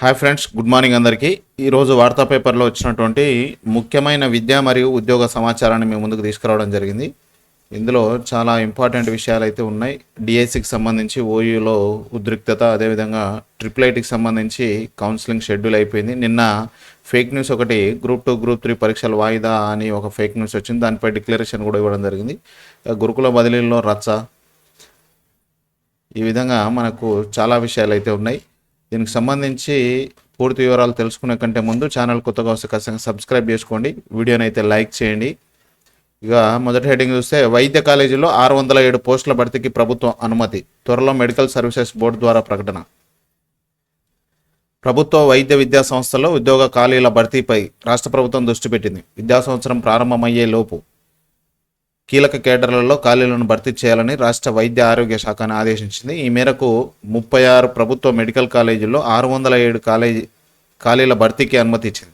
Hi friends good morning అందరికీ. ఈరోజు వార్తా పేపర్లో వచ్చినటువంటి ముఖ్యమైన విద్య మరియు ఉద్యోగ సమాచారాన్ని మేము ముందుకు తీసుకురావడం జరిగింది. ఇందులో చాలా ఇంపార్టెంట్ విషయాలు అయితే ఉన్నాయి. డిఎస్సికి సంబంధించి ఓయూలో ఉద్రిక్తత అదేవిధంగా ట్రిపుల్ ఐటీకి సంబంధించి కౌన్సిలింగ్ షెడ్యూల్ అయిపోయింది. నిన్న ఫేక్ న్యూస్ ఒకటి గ్రూప్ టూ గ్రూప్ త్రీ పరీక్షలు వాయిదా అని ఒక ఫేక్ న్యూస్ వచ్చింది. దానిపై డిక్లరేషన్ కూడా ఇవ్వడం జరిగింది. గురుకుల బదిలీల్లో రచ్చ. ఈ విధంగా మనకు చాలా విషయాలు అయితే ఉన్నాయి. దీనికి సంబంధించి పూర్తి వివరాలు తెలుసుకునే కంటే ముందు ఛానల్ కొత్తగా వస్తే ఖచ్చితంగా సబ్స్క్రైబ్ చేసుకోండి. వీడియోని అయితే లైక్ చేయండి. ఇక మొదటి హెడ్డింగ్ చూస్తే వైద్య కాలేజీలో ఆరు వందల ఏడు పోస్టుల భర్తీకి ప్రభుత్వం అనుమతి త్వరలో మెడికల్ సర్వీసెస్ బోర్డు ద్వారా ప్రకటన. ప్రభుత్వ వైద్య విద్యా సంస్థలో ఉద్యోగ ఖాళీల భర్తీపై రాష్ట్ర ప్రభుత్వం దృష్టి పెట్టింది. విద్యా సంవత్సరం ప్రారంభమయ్యే లోపు కీలక కేడర్లలో ఖాళీలను భర్తీ చేయాలని రాష్ట్ర వైద్య ఆరోగ్య శాఖను ఆదేశించింది. ఈ మేరకు ముప్పై ఆరు ప్రభుత్వ మెడికల్ కాలేజీల్లో ఆరు వందల ఏడు కాలేజీ ఖాళీల భర్తీకి అనుమతి ఇచ్చింది.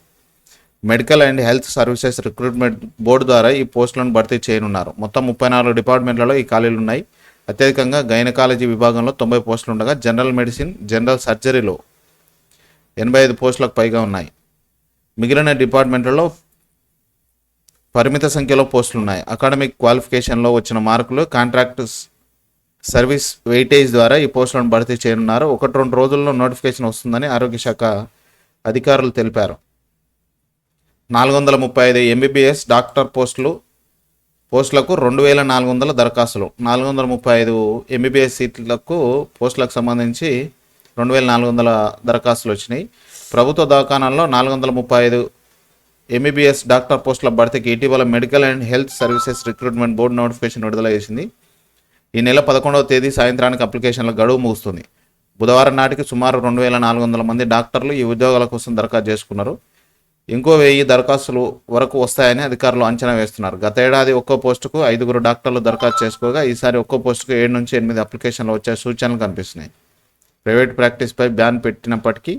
Medical and health services recruitment board ద్వారా ఈ పోస్టులను భర్తీ చేయనున్నారు. మొత్తం ముప్పై నాలుగు డిపార్ట్మెంట్లలో ఈ ఖాళీలు ఉన్నాయి. అత్యధికంగా గైనకాలజీ విభాగంలో తొంభై పోస్టులు ఉండగా జనరల్ మెడిసిన్ జనరల్ సర్జరీలో ఎనభై ఐదు పోస్టులకు పైగా ఉన్నాయి. మిగిలిన డిపార్ట్మెంట్లలో పరిమిత సంఖ్యలో పోస్టులు ఉన్నాయి. అకాడమిక్ క్వాలిఫికేషన్లో వచ్చిన మార్కులు కాంట్రాక్ట్ సర్వీస్ వెయిటేజ్ ద్వారా ఈ పోస్టులను భర్తీ చేయనున్నారు. ఒకటి రెండు రోజుల్లో నోటిఫికేషన్ వస్తుందని ఆరోగ్య శాఖ అధికారులు తెలిపారు. నాలుగు వందల ముప్పై ఐదు ఎంబీబీఎస్ డాక్టర్ పోస్టులు పోస్టులకు రెండు వేల నాలుగు వందల దరఖాస్తులు. నాలుగు వందల ముప్పై ఐదు ఎంబీబీఎస్ సీట్లకు పోస్టులకు సంబంధించి రెండు వేల నాలుగు వందల దరఖాస్తులు వచ్చినాయి. ప్రభుత్వ దవాఖానాల్లో నాలుగు వందల ముప్పై ఐదు ఎంబీబీఎస్ డాక్టర్ పోస్టుల భర్తీకి ఇటీవల medical and health services recruitment board notification విడుదల చేసింది. ఈ నెల పదకొండవ తేదీ సాయంత్రానికి అప్లికేషన్ల గడువు ముగుస్తుంది. బుధవారం నాటికి సుమారు రెండు వేల నాలుగు వందల మంది డాక్టర్లు ఈ ఉద్యోగాల కోసం దరఖాస్తు చేసుకున్నారు. ఇంకో వెయ్యి దరఖాస్తులు వరకు వస్తాయని అధికారులు అంచనా వేస్తున్నారు. గత ఏడాది ఒక్కో పోస్టుకు ఐదుగురు డాక్టర్లు దరఖాస్తు చేసుకోగా ఈసారి ఒక్కో పోస్టుకు ఏడు నుంచి ఎనిమిది అప్లికేషన్లు వచ్చే సూచనలు కనిపిస్తున్నాయి. ప్రైవేట్ ప్రాక్టీస్పై బ్యాన్ పెట్టినప్పటికీ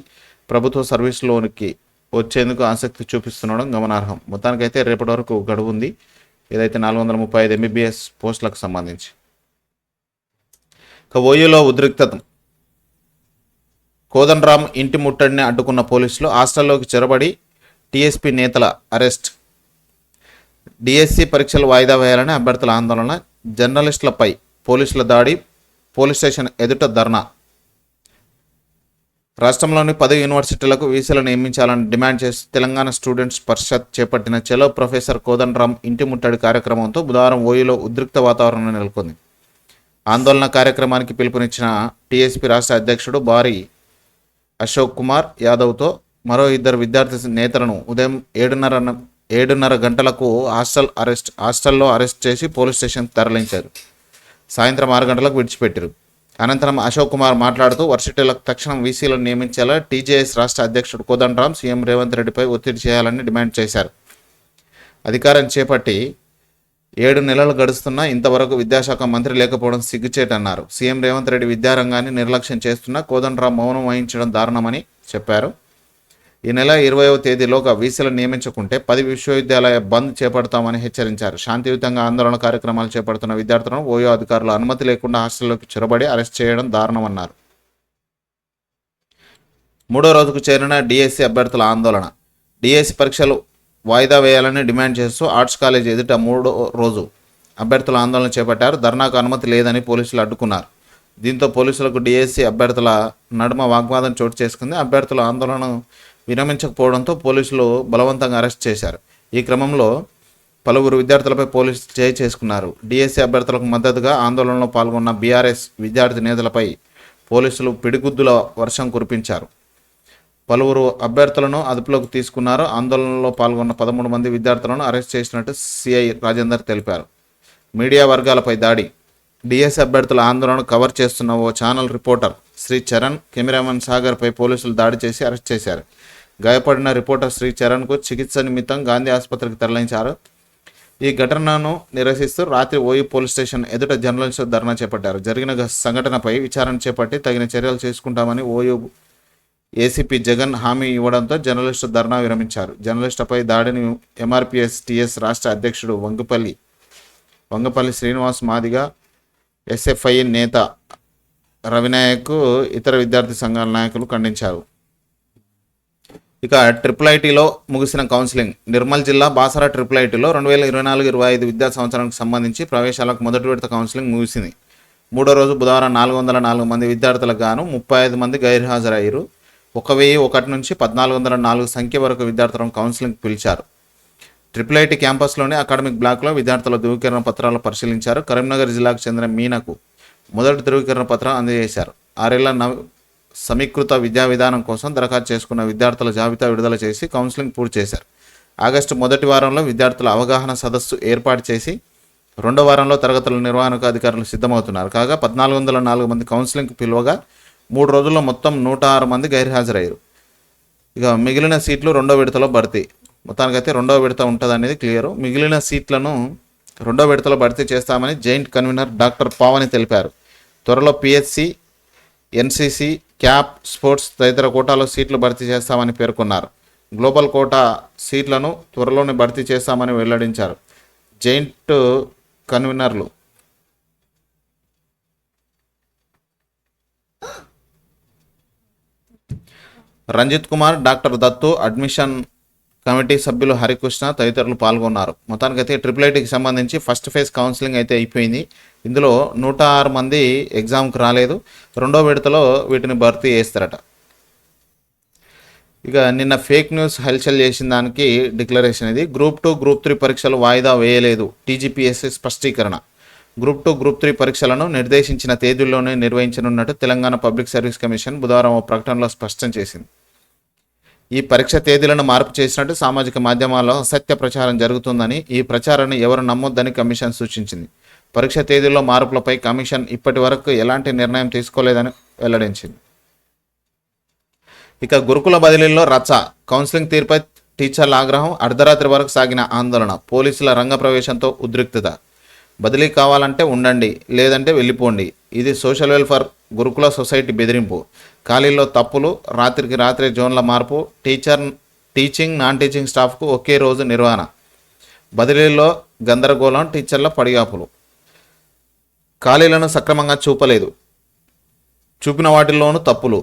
ప్రభుత్వ సర్వీస్లోనికి వచ్చేందుకు ఆసక్తి చూపిస్తుండడం గమనార్హం. మొత్తానికైతే రేపటి వరకు గడువు ఉంది ఏదైతే నాలుగు వందల ముప్పై ఐదు ఎంబీబీఎస్ పోస్టులకు సంబంధించి. ఇక ఓయూలో ఉద్రిక్తత. కోదండరామ్ ఇంటి ముట్టడిని అడ్డుకున్న పోలీసులు హాస్టల్లోకి చొరబడి టీఎస్పీ నేతల అరెస్ట్. డిఎస్సి పరీక్షలు వాయిదా వేయాలని అభ్యర్థుల ఆందోళన. జర్నలిస్టులపై పోలీసుల దాడి. పోలీస్ స్టేషన్ ఎదుట ధర్నా. రాష్ట్రంలోని పది యూనివర్సిటీలకు వీసీలు నియమించాలని డిమాండ్ చేసి తెలంగాణ స్టూడెంట్స్ పరిషత్ చేపట్టిన చెలో ప్రొఫెసర్ కోదండరామ్ ఇంటి ముట్టడి కార్యక్రమంతో బుధవారం ఓయూలో ఉద్రిక్త వాతావరణం నెలకొంది. ఆందోళన కార్యక్రమానికి పిలుపునిచ్చిన టీఎస్పీ రాష్ట్ర అధ్యక్షుడు భారీ అశోక్ కుమార్ యాదవ్తో మరో ఇద్దరు విద్యార్థి నేతలను ఉదయం ఏడున్నర ఏడున్నర గంటలకు హాస్టల్ అరెస్ట్ హాస్టల్లో అరెస్ట్ చేసి పోలీస్ స్టేషన్ తరలించారు. సాయంత్రం ఆరు గంటలకు విడిచిపెట్టారు. అనంతరం అశోక్ కుమార్ మాట్లాడుతూ వర్సిటీలకు తక్షణం వీసీలను నియమించేలా టీజేఎస్ రాష్ట్ర అధ్యక్షుడు కోదండరాం సీఎం రేవంత్ రెడ్డిపై ఒత్తిడి చేయాలని డిమాండ్ చేశారు. అధికారం చేపట్టి ఏడు నెలలు గడుస్తున్నా ఇంతవరకు విద్యాశాఖ మంత్రి లేకపోవడం సిగ్గుచేటన్నారు. సీఎం రేవంత్ రెడ్డి విద్యారంగాన్ని నిర్లక్ష్యం చేస్తున్నా కోదండరాం మౌనం వహించడం దారుణమని చెప్పారు. ఈ నెల ఇరవైవ తేదీలోగా వీసీలను నియమించకుంటే పది విశ్వవిద్యాలయ బంద్ చేపడతామని హెచ్చరించారు. శాంతియుతంగా ఆందోళన కార్యక్రమాలు చేపడుతున్న విద్యార్థులను ఓయో అధికారులు అనుమతి లేకుండా హాస్టల్లోకి చొరబడి అరెస్ట్ చేయడం దారుణమన్నారు. మూడో రోజుకు చేరిన డిఎస్సి అభ్యర్థుల ఆందోళన. డిఎస్సి పరీక్షలు వాయిదా వేయాలని డిమాండ్ చేస్తూ ఆర్ట్స్ కాలేజ్ ఎదుట మూడో రోజు అభ్యర్థుల ఆందోళన చేపట్టారు. ధర్నాకు అనుమతి లేదని పోలీసులు అడ్డుకున్నారు. దీంతో పోలీసులకు డిఎస్సి అభ్యర్థుల నడుమ వాగ్వాదం చోటు చేసుకుంది. అభ్యర్థుల ఆందోళన విరమించకపోవడంతో పోలీసులు బలవంతంగా అరెస్ట్ చేశారు. ఈ క్రమంలో పలువురు విద్యార్థులపై పోలీసులు చేయి చేసుకున్నారు. డిఎస్సి అభ్యర్థులకు మద్దతుగా ఆందోళనలో పాల్గొన్న బీఆర్ఎస్ విద్యార్థి నేతలపై పోలీసులు పిడిగుద్దుల వర్షం కురిపించారు. పలువురు అభ్యర్థులను అదుపులోకి తీసుకున్నారు. ఆందోళనలో పాల్గొన్న పదమూడు మంది విద్యార్థులను అరెస్ట్ చేసినట్టు సిఐ రాజేందర్ తెలిపారు. మీడియా వర్గాలపై దాడి. డిఎస్ అభ్యర్థుల ఆందోళన కవర్ చేస్తున్న ఓ channel reporter Sri Charan cameraman సాగర్పై పోలీసులు దాడి చేసి అరెస్ట్ చేశారు. గాయపడిన రిపోర్టర్ శ్రీ చరణ్కు చికిత్స నిమిత్తం గాంధీ ఆసుపత్రికి తరలించారు. ఈ ఘటనను నిరసిస్తూ రాత్రి ఓయూ పోలీస్ స్టేషన్ ఎదుట జర్నలిస్టు ధర్నా చేపట్టారు. జరిగిన సంఘటనపై విచారణ చేపట్టి తగిన చర్యలు చేసుకుంటామని ఓయూ ఏసీపీ జగన్ హామీ ఇవ్వడంతో జర్నలిస్టు ధర్నా విరమించారు. జర్నలిస్టుపై దాడిని ఎంఆర్పిఎస్ టిఎస్ రాష్ట్ర అధ్యక్షుడు వంగపల్లి వంగపల్లి శ్రీనివాస్ మాదిగా ఎస్ఎఫ్ఐ నేత రవినాయక్ ఇతర విద్యార్థి సంఘాల నాయకులు ఖండించారు. ఇక ట్రిపుల్ ఐటీలో ముగిసిన కౌన్సిలింగ్. నిర్మల్ జిల్లా బాసరా ట్రిపుల్ ఐటీలో రెండు వేల ఇరవై నాలుగు ఇరవై ఐదు విద్యా సంవత్సరానికి సంబంధించి ప్రవేశాలకు మొదటి విడత కౌన్సిలింగ్ ముగిసింది. మూడో రోజు బుధవారం నాలుగు వందల నాలుగు మంది విద్యార్థులకు గాను ముప్పై ఐదు మంది గైర్హాజరయ్యారు. ఒక వెయ్యి ఒకటి నుంచి పద్నాలుగు వందల నాలుగు సంఖ్య వరకు విద్యార్థులను కౌన్సిలింగ్ పిలిచారు. ట్రిపుల్ ఐటీ క్యాంపస్లోని అకాడమిక్ బ్లాక్లో విద్యార్థుల ధృవీకరణ పత్రాలు పరిశీలించారు. కరీంనగర్ జిల్లాకు చెందిన మీనకు మొదటి ధృవీకరణ పత్రం అందజేశారు. ఆరేళ్ళ నవ సమీకృత విద్యా విధానం కోసం దరఖాస్తు చేసుకున్న విద్యార్థుల జాబితా విడుదల చేసి కౌన్సిలింగ్ పూర్తి చేశారు. ఆగస్టు మొదటి వారంలో విద్యార్థుల అవగాహన సదస్సు ఏర్పాటు చేసి రెండో వారంలో తరగతుల నిర్వహణకు అధికారులు సిద్ధమవుతున్నారు. కాగా పద్నాలుగు వందల నాలుగు మంది కౌన్సిలింగ్కి పిలువగా మూడు రోజుల్లో మొత్తం నూట ఆరు మంది గైర్హాజరయ్యారు. ఇక మిగిలిన సీట్లు రెండో విడతలో భర్తీ. మొత్తానికైతే రెండో విడత ఉంటుంది అనేది క్లియర్. మిగిలిన సీట్లను రెండో విడతలో భర్తీ చేస్తామని జైంట్ కన్వీనర్ డాక్టర్ పావని తెలిపారు. త్వరలో పిహెచ్సి ఎన్సిసి క్యాప్ స్పోర్ట్స్ తదితర కోటాలో సీట్లు భర్తీ చేస్తామని పేర్కొన్నారు. గ్లోబల్ కోటా సీట్లను త్వరలోనే భర్తీ చేస్తామని వెల్లడించారు. జైంట్ కన్వీనర్లు Ranjit Kumar doctor Dattu admission committee సభ్యులు హరికృష్ణ తదితరులు పాల్గొన్నారు. మొత్తానికైతే ట్రిపుల్ ఐటీకి సంబంధించి ఫస్ట్ ఫేజ్ కౌన్సిలింగ్ అయితే అయిపోయింది. ఇందులో నూట ఆరు మంది ఎగ్జామ్కి రాలేదు. రెండో విడతలో వీటిని భర్తీ చేస్తారట. ఇక నిన్న ఫేక్ న్యూస్ హల్చల్ చేసిన దానికి డిక్లరేషన్ ఇది. గ్రూప్ టూ గ్రూప్ త్రీ పరీక్షలు వాయిదా వేయలేదు. టీజీపీఎస్సీ స్పష్టీకరణ. గ్రూప్ టూ గ్రూప్ త్రీ పరీక్షలను నిర్దేశించిన తేదీల్లోనే నిర్వహించనున్నట్టు తెలంగాణ పబ్లిక్ సర్వీస్ కమిషన్ బుధవారం ఓ ప్రకటనలో స్పష్టం చేసింది. ఈ పరీక్ష తేదీలను మార్పు చేసినట్టు సామాజిక మాధ్యమాల్లో అసత్య ప్రచారం జరుగుతుందని ఈ ప్రచారాన్ని ఎవరు నమ్మొద్దని కమిషన్ సూచించింది. పరీక్ష తేదీల్లో మార్పులపై కమిషన్ ఇప్పటి వరకు ఎలాంటి నిర్ణయం తీసుకోలేదని వెల్లడించింది. ఇక గురుకుల బదిలీల్లో రచ్చ. కౌన్సిలింగ్ తీరుపై టీచర్ల ఆగ్రహం అర్ధరాత్రి వరకు సాగిన ఆందోళన. పోలీసుల రంగ ప్రవేశంతో ఉద్రిక్తత. బదిలీ కావాలంటే ఉండండి లేదంటే వెళ్ళిపోండి. ఇది సోషల్ వెల్ఫేర్ గురుకుల సొసైటీ బెదిరింపు. ఖాళీల్లో తప్పులు రాత్రికి రాత్రి జోన్ల మార్పు టీచర్ టీచింగ్ నాన్ టీచింగ్ స్టాఫ్కు ఒకే రోజు నిర్వహణ. బదిలీల్లో గందరగోళం టీచర్ల పడిగాపులు. ఖాళీలను సక్రమంగా చూపలేదు. చూపిన వాటిల్లోనూ తప్పులు.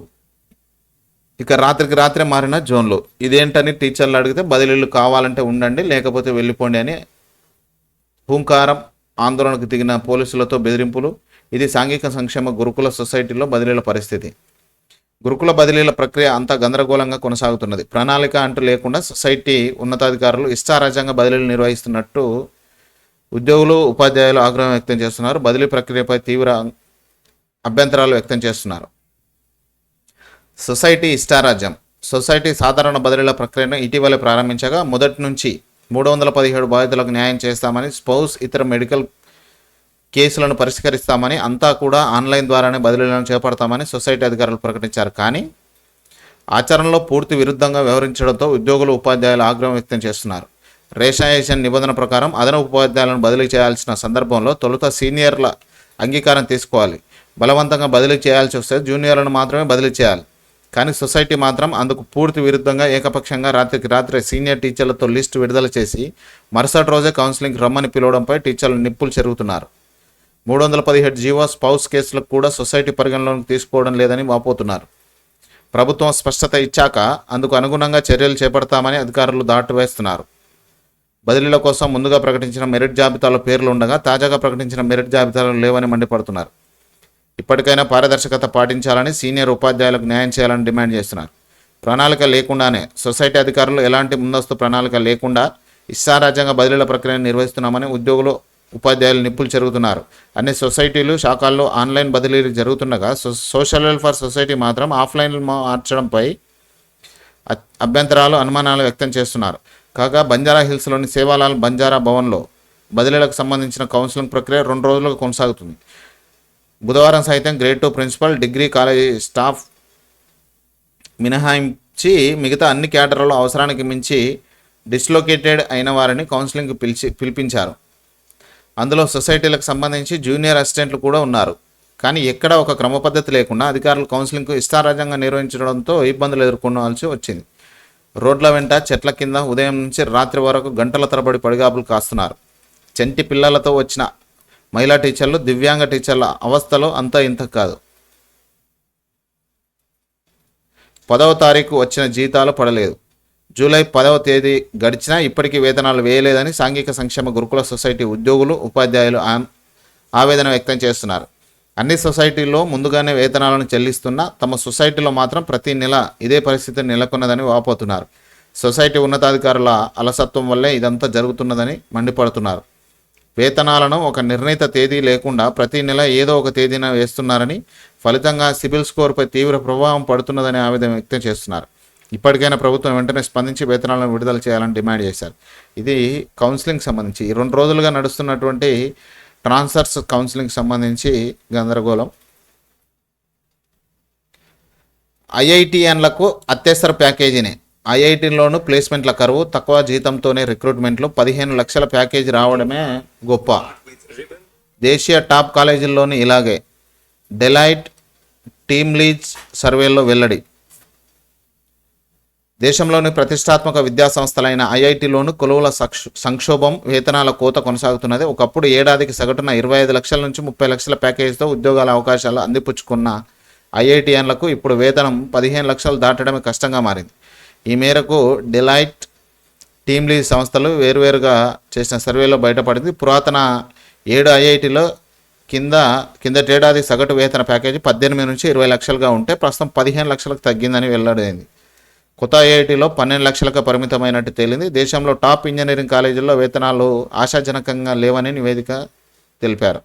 ఇక రాత్రికి రాత్రే మారిన జోన్లు. ఇదేంటని టీచర్లు అడిగితే బదిలీలు కావాలంటే ఉండండి లేకపోతే వెళ్ళిపోండి అని హూంకారం ఆందోళనకు దిగిన పోలీసులతో బెదిరింపులు. ఇది సాంఘిక సంక్షేమ గురుకుల సొసైటీలో బదిలీల పరిస్థితి. గురుకుల బదిలీల ప్రక్రియ అంతా గందరగోళంగా కొనసాగుతున్నది. ప్రణాళిక అంటూ లేకుండా సొసైటీ ఉన్నతాధికారులు ఇష్టారాజ్యంగా బదిలీలు నిర్వహిస్తున్నట్టు ఉద్యోగులు ఉపాధ్యాయులు ఆగ్రహం వ్యక్తం చేస్తున్నారు. బదిలీ ప్రక్రియపై తీవ్ర అభ్యంతరాలు వ్యక్తం చేస్తున్నారు. సొసైటీ ఇష్టారాజ్యం. సొసైటీ సాధారణ బదిలీల ప్రక్రియను ఇటీవలే ప్రారంభించగా మొదటి నుంచి మూడు వందల పదిహేడు బాధితులకు న్యాయం చేస్తామని స్పౌస్ ఇతర మెడికల్ కేసులను పరిష్కరిస్తామని అంతా కూడా ఆన్లైన్ ద్వారానే బదిలీలను చేపడతామని సొసైటీ అధికారులు ప్రకటించారు. కానీ ఆచరణలో పూర్తి విరుద్ధంగా వ్యవహరించడంతో ఉద్యోగులు ఉపాధ్యాయులు ఆగ్రహం వ్యక్తం చేస్తున్నారు. రేషనైజేషన్ నిబంధన ప్రకారం అదనపు ఉపాధ్యాయులను బదిలీ చేయాల్సిన సందర్భంలో తొలుత సీనియర్ల అంగీకారం తీసుకోవాలి. బలవంతంగా బదిలీ చేయాల్సి వస్తే జూనియర్లను మాత్రమే బదిలీ చేయాలి. కానీ సొసైటీ మాత్రం అందుకు పూర్తి విరుద్ధంగా ఏకపక్షంగా రాత్రికి రాత్రి సీనియర్ టీచర్లతో లిస్టు విడుదల చేసి మరుసటి రోజే కౌన్సిలింగ్ రమ్మని పిలవడంపై టీచర్లు నిప్పులు చెరుగుతున్నారు. మూడు వందల పదిహేడు జీవో స్పౌస్ కేసులకు కూడా సొసైటీ పరిగణలోకి తీసుకోవడం లేదని వాపోతున్నారు. ప్రభుత్వం స్పష్టత ఇచ్చాక అందుకు అనుగుణంగా చర్యలు చేపడతామని అధికారులు దాటివేస్తున్నారు. బదిలీల కోసం ముందుగా ప్రకటించిన మెరిట్ జాబితాలో పేర్లు ఉండగా తాజాగా ప్రకటించిన మెరిట్ జాబితాలో లేవని మండిపడుతున్నారు. ఇప్పటికైనా పారదర్శకత పాటించాలని సీనియర్ ఉపాధ్యాయులకు న్యాయం చేయాలని డిమాండ్ చేస్తున్నారు. ప్రణాళిక లేకుండానే సొసైటీ అధికారులు ఎలాంటి ముందస్తు ప్రణాళిక లేకుండా ఇష్టారాజ్యంగా బదిలీల ప్రక్రియను నిర్వహిస్తున్నామని ఉద్యోగులు ఉపాధ్యాయులు నిప్పులు చెరుగుతున్నారు. అన్ని సొసైటీలు శాఖల్లో ఆన్లైన్ బదిలీలు జరుగుతుండగా సోషల్ వెల్ఫేర్ సొసైటీ మాత్రం ఆఫ్లైన్ మార్చడంపై అభ్యంతరాలు అనుమానాలు వ్యక్తం చేస్తున్నారు. కాగా బంజారా హిల్స్లోని సేవాలాల్ బంజారా భవన్లో బదిలీలకు సంబంధించిన కౌన్సిలింగ్ ప్రక్రియ రెండు రోజులకు కొనసాగుతుంది. బుధవారం సైతం grade two principal degree college staff మినహాయించి మిగతా అన్ని క్యాడర్లలో అవసరానికి మించి డిస్లోకేటెడ్ అయిన వారిని కౌన్సిలింగ్కి పిలిచి పిలిపించారు. అందులో సొసైటీలకు సంబంధించి జూనియర్ అసిస్టెంట్లు కూడా ఉన్నారు. కానీ ఎక్కడ ఒక క్రమపద్ధతి లేకుండా అధికారులు కౌన్సిలింగ్కు ఇష్టారాజ్యంగా నిర్వహించడంతో ఇబ్బందులు ఎదుర్కొనాల్సి వచ్చింది. రోడ్ల వెంట చెట్ల కింద ఉదయం నుంచి రాత్రి వరకు గంటల తరబడి పడిగాపులు కాస్తున్నారు. చంటి పిల్లలతో వచ్చిన మహిళా టీచర్లు దివ్యాంగ టీచర్ల అవస్థలో అంతా ఇంత కాదు. పదవ తారీఖు వచ్చిన జీతాలు పడలేదు. జూలై పదవ తేదీ గడిచినా ఇప్పటికీ వేతనాలు వేయలేదని సాంఘిక సంక్షేమ గురుకుల సొసైటీ ఉద్యోగులు ఉపాధ్యాయులు ఆవేదన వ్యక్తం చేస్తున్నారు. అన్ని సొసైటీల్లో ముందుగానే వేతనాలను చెల్లిస్తున్నా తమ సొసైటీలో మాత్రం ప్రతి నెల ఇదే పరిస్థితి నెలకొన్నదని వాపోతున్నారు. సొసైటీ ఉన్నతాధికారుల అలసత్వం వల్లే ఇదంతా జరుగుతున్నదని మండిపడుతున్నారు. వేతనాలను ఒక నిర్ణీత తేదీ లేకుండా ప్రతి నెల ఏదో ఒక తేదీన వేస్తున్నారని ఫలితంగా సిబిల్ స్కోర్పై తీవ్ర ప్రభావం పడుతున్నదని ఆవేదన వ్యక్తం చేస్తున్నారు. ఇప్పటికైనా ప్రభుత్వం వెంటనే స్పందించి వేతనాలను విడుదల చేయాలని డిమాండ్ చేశారు. ఇది కౌన్సిలింగ్ సంబంధించి రెండు రోజులుగా నడుస్తున్నటువంటి ట్రాన్స్ఫర్స్ కౌన్సిలింగ్ సంబంధించి గందరగోళం. ఐఐటిఎన్లకు అత్యవసర ప్యాకేజీనే. ఐఐటీలోను ప్లేస్మెంట్ల కరువు తక్కువ జీతంతోనే రిక్రూట్మెంట్లు పదిహేను లక్షల ప్యాకేజీ రావడమే గొప్ప. దేశీయ టాప్ కాలేజీల్లోని ఇలాగే. డెలైట్ టీమ్ లీడ్స్ సర్వేల్లో వెల్లడి. దేశంలోని ప్రతిష్టాత్మక విద్యా సంస్థలైన ఐఐటిలోను కొలువుల సంక్షోభం వేతనాల కోత కొనసాగుతున్నది. ఒకప్పుడు ఏడాదికి సగటున ఇరవై ఐదు లక్షల నుంచి ముప్పై లక్షల ప్యాకేజీతో ఉద్యోగాల అవకాశాలు అందిపుచ్చుకున్న ఐఐటిఎన్లకు ఇప్పుడు వేతనం పదిహేను లక్షలు దాటడమే కష్టంగా మారింది. ఈ మేరకు డిలైట్ టీమ్ లీడ్ సంస్థలు వేరువేరుగా చేసిన సర్వేలో బయటపడింది. పురాతన ఏడు ఐఐటిలో కింద కిందటేడాది సగటు వేతన ప్యాకేజీ పద్దెనిమిది నుంచి ఇరవై లక్షలుగా ఉంటే ప్రస్తుతం పదిహేను లక్షలకు తగ్గిందని వెల్లడైంది. కొత్త ఐఐటిలో పన్నెండు లక్షలకు పరిమితమైనట్టు తేలింది. దేశంలో టాప్ ఇంజనీరింగ్ కాలేజీల్లో వేతనాలు ఆశాజనకంగా లేవని నివేదిక తెలిపారు.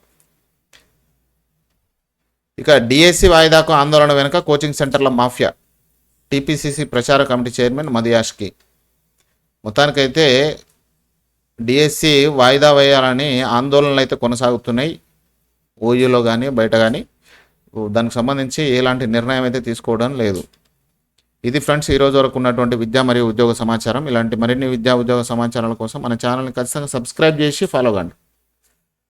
ఇక డిఎస్సి వాయిదాకు ఆందోళన వెనుక కోచింగ్ సెంటర్ల మాఫియా టీపీసీసీ ప్రచార కమిటీ చైర్మన్ మదియాష్కి. మొత్తానికైతే డిఎస్సి వాయిదా వేయాలని ఆందోళనలు అయితే కొనసాగుతున్నాయి. ఓయూలో కానీ బయట కానీ దానికి సంబంధించి ఎలాంటి నిర్ణయం అయితే తీసుకోవడం లేదు. ఇది ఫ్రెండ్స్ ఈ రోజు వరకు ఉన్నటువంటి విద్యా మరియు ఉద్యోగ సమాచారం. ఇలాంటి మరిన్ని విద్యా ఉద్యోగ సమాచారాల కోసం మన ఛానల్ని ఖచ్చితంగా సబ్స్క్రైబ్ చేసి ఫాలో కండి.